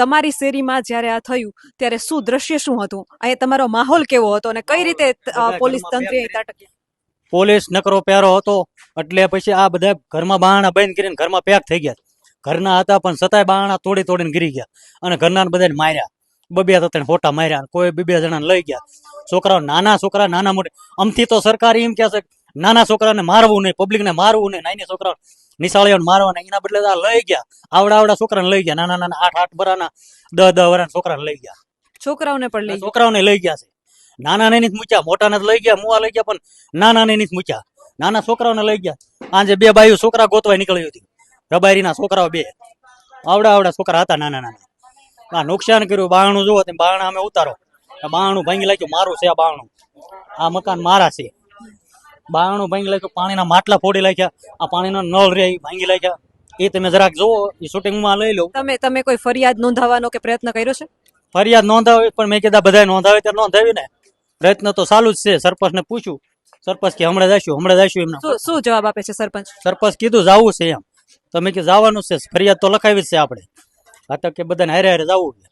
તમારી શેરીમાં જ્યારે આ થયું ત્યારે શું દ્રશ્ય શું હતું? અહીંયા તમારો માહોલ કેવો હતો અને કઈ રીતે પોલીસ તંત્રે પોલીસ નકરો પ્યારો હતો એટલે પછી આ બધા ઘરમાં બારણા બંધ કરીને ઘરમાં પેક થઈ ગયા. ઘરના હતા પણ છતાંય બારણા તોડી તોડીને ગીરી ગયા અને ઘરના બધાને માર્યા. બબે ત્રણ ફોટા માર્યા કોઈ બે બે જણાને લઈ ગયા. છોકરાઓ નાના છોકરા નાના મોટા. અમથી તો સરકાર એમ કહે છે નાના છોકરાને મારવું નહીં પબ્લિકને મારવું નહીં નાની છોકરા નિશાળીઓને મારવાના એના બદલે આ લઈ ગયા. આવડા આવડા છોકરાને લઈ ગયા નાના નાના આઠ આઠ બરાના દસ દસ વરાના છોકરાને લઈ ગયા. છોકરાઓને પણ લઈ છોકરાઓને લઈ ગયા છે. નાના ને મૂક્યા મોટાને લઈ ગયા મુવા લઈ ગયા પણ નાના ને મૂક્યા. નાના છોકરાઓને લઈ ગયા. આજે બે ભાઈઓ છોકરા ગોતવાય નીકળી હતી. રબારીના છોકરાઓ બે. આવડા આવડા છોકરા હતા નાના નાના. આ નુકસાન કર્યું બાણું જુઓ તમે બારણા અમે ઉતારો. બાણું ભાંગી લાગ્યું મારું છે આ બાણું આ મકાન મારા છે. બારણું ભાંગી લાગ્યું પાણીના માટલા ફોડી નાખ્યા આ પાણીનો નળ રે ભાંગી નાખ્યા. એ તમે જરાક જુઓ એ શૂટિંગમાં લઈ લો. તમે તમે કોઈ ફરિયાદ નોંધાવવાનો કે પ્રયત્ન કર્યો છે? ફરિયાદ નોંધાવી પણ મેં કીધા બધા નોંધાવે ત્યારે નોંધાવી ને. પ્રયત્ન તો ચાલુ જ છે સરપંચને પૂછ્યું. સરપંચ કે હમણાં જશું હમણાં જશું એમને. શું શું જવાબ આપે છે સરપંચ? સરપંચ કીધું જાવું છે એમ. તમે કે જવાનું છે ફરિયાદ તો લખાવી જ છે આપણે. હા તો કે બધાને હારે હારે જવું છે.